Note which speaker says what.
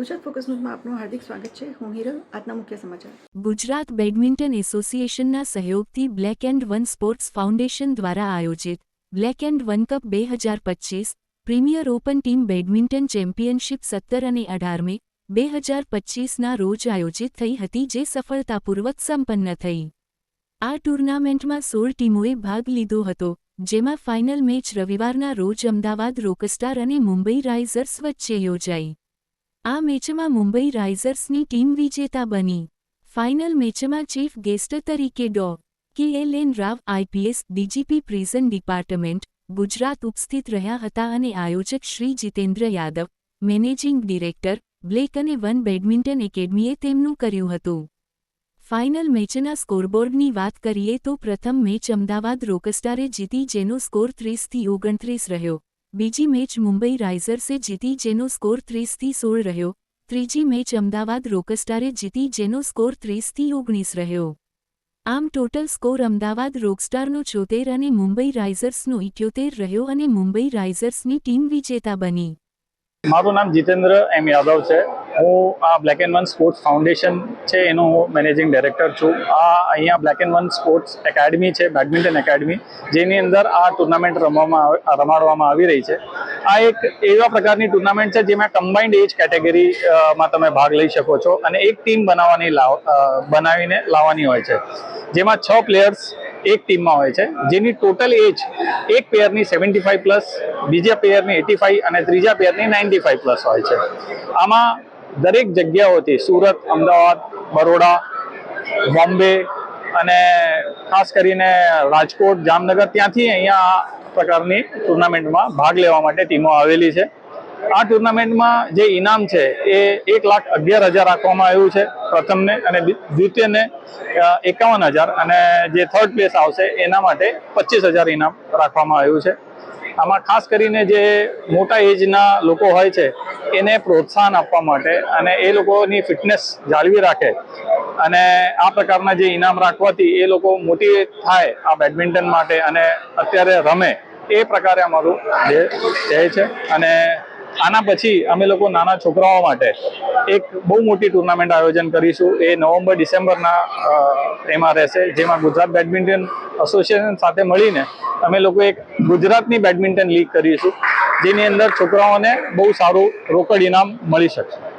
Speaker 1: Gujarat focus ન્યૂઝમાં આપનું હાર્દિક સ્વાગત છે. હું હિરલ, આજના મુખ્ય સમાચાર.
Speaker 2: ગુજરાત બેડમિન્ટન એસોસિએશનના સહયોગથી black and one sports foundation દ્વારા આયોજિત બ્લેક એન્ડ વન કપ બે હજાર પચીસ premier open team badminton championship સત્તર અને અઢાર મે બે હજાર પચીસના રોજ આયોજિત થઈ હતી, જે સફળતાપૂર્વક સંપન્ન થઈ. આ ટુર્નામેન્ટમાં સોળ ટીમોએ ભાગ લીધો હતો, જેમાં ફાઇનલ મેચ રવિવારના રોજ અમદાવાદ રોકસ્ટાર અને મુંબઈ રાઇઝર્સ વચ્ચે યોજાઈ. આ મેચમાં મુંબઈ રાઇઝર્સની ટીમ વિજેતા બની. ફાઇનલ મેચમાં ચીફ ગેસ્ટ તરીકે ડો. K L N Rao IPS DGP prison department, Gujarat ઉપસ્થિત રહ્યા હતા અને આયોજક Shri Jitendra Yadav, managing director, black અને વન બેડમિન્ટન એકેડમીએ તેમનું કર્યું હતું. ફાઇનલ મેચના સ્કોરબોર્ડની વાત કરીએ તો પ્રથમ મેચ અમદાવાદ રોકસ્ટારે જીતી જેનો સ્કોર ત્રીસથી ઓગણત્રીસ રહ્યો. બીજી મેચ મુંબઈ રાઇઝર્સે જીતી જેનો સ્કોર ત્રીસથી સોળ રહ્યો. ત્રીજી મેચ અમદાવાદ રોકસ્ટારે જીતી જેનો સ્કોર ત્રીસથી ઓગણીસ રહ્યો. આમ ટોટલ સ્કોર અમદાવાદ રોકસ્ટારનો છોતેર અને મુંબઈ રાઇઝર્સનો ઇઠ્યોતેર રહ્યો અને મુંબઈ રાઇઝર્સની ટીમ વિજેતા બની.
Speaker 3: મારું નામ જીતેન્દ્ર એમ યાદવ છે. હું આ black and one sports foundation છે, એનો હું મેનેજિંગ ડાયરેક્ટર છું. આ અહીંયા black and one sports academy છે બેડમિન્ટન એકેડમી જેની અંદર આ ટુર્નામેન્ટ રમવામાં રમાડવામાં આવી રહી છે. આ એક એવા પ્રકારની ટુર્નામેન્ટ છે, જેમાં કમ્બાઇન્ડ એજ કેટેગરીમાં તમે ભાગ લઈ શકો છો અને એક ટીમ બનાવવાની બનાવીને લાવવાની હોય છે. જેમાં છ પ્લેયર્સ એક ટીમમાં હોય છે, જેની ટોટલ એજ એક પ્લેયરની સેવન્ટી પ્લસ બીજા પ્લેયરની એટી અને ત્રીજા પ્લેયરની નાઇન્ટી પ્લસ હોય છે. આમાં દરેક જગ્યાઓથી સુરત, અમદાવાદ, બરોડા, બોમ્બે અને ખાસ કરીને રાજકોટ, જામનગર ત્યાંથી અહીંયા આ પ્રકારની ટુર્નામેન્ટમાં ભાગ લેવા માટે ટીમો આવેલી છે. આ ટુર્નામેન્ટમાં જે ઇનામ છે એ એક લાખ અગિયાર હજાર રાખવામાં આવ્યું છે પ્રથમને અને દ્વિતીયને એકાવન હજાર અને જે થર્ડ પ્લેસ આવશે એના માટે પચીસ હજાર ઇનામ રાખવામાં આવ્યું છે. આમાં ખાસ કરીને જે મોટા એજના લોકો હોય છે એને પ્રોત્સાહન આપવા માટે અને એ લોકોની ફિટનેસ જાળવી રાખે. અને આ પ્રકારના જે ઇનામ રાખવાથી એ લોકો મોટી થાય આ બેડમિન્ટન માટે અને અત્યારે રમે. એ પ્રકારે અમારું જે ધ્યેય છે. અને આના પછી અમે લોકો નાના છોકરાઓ માટે એક બહુ મોટી ટુર્નામેન્ટ આયોજન કરીશું. એ નવેમ્બર, ડિસેમ્બરના એમાં રહેશે. જેમાં ગુજરાત બેડમિન્ટન એસોસિએશન સાથે મળીને અમે લોકો એક ગુજરાતની બેડમિન્ટન લીગ કરીશું. જેની અંદર છોકરાઓને બહુ સારું રોકડ ઇનામ મળી શકશે.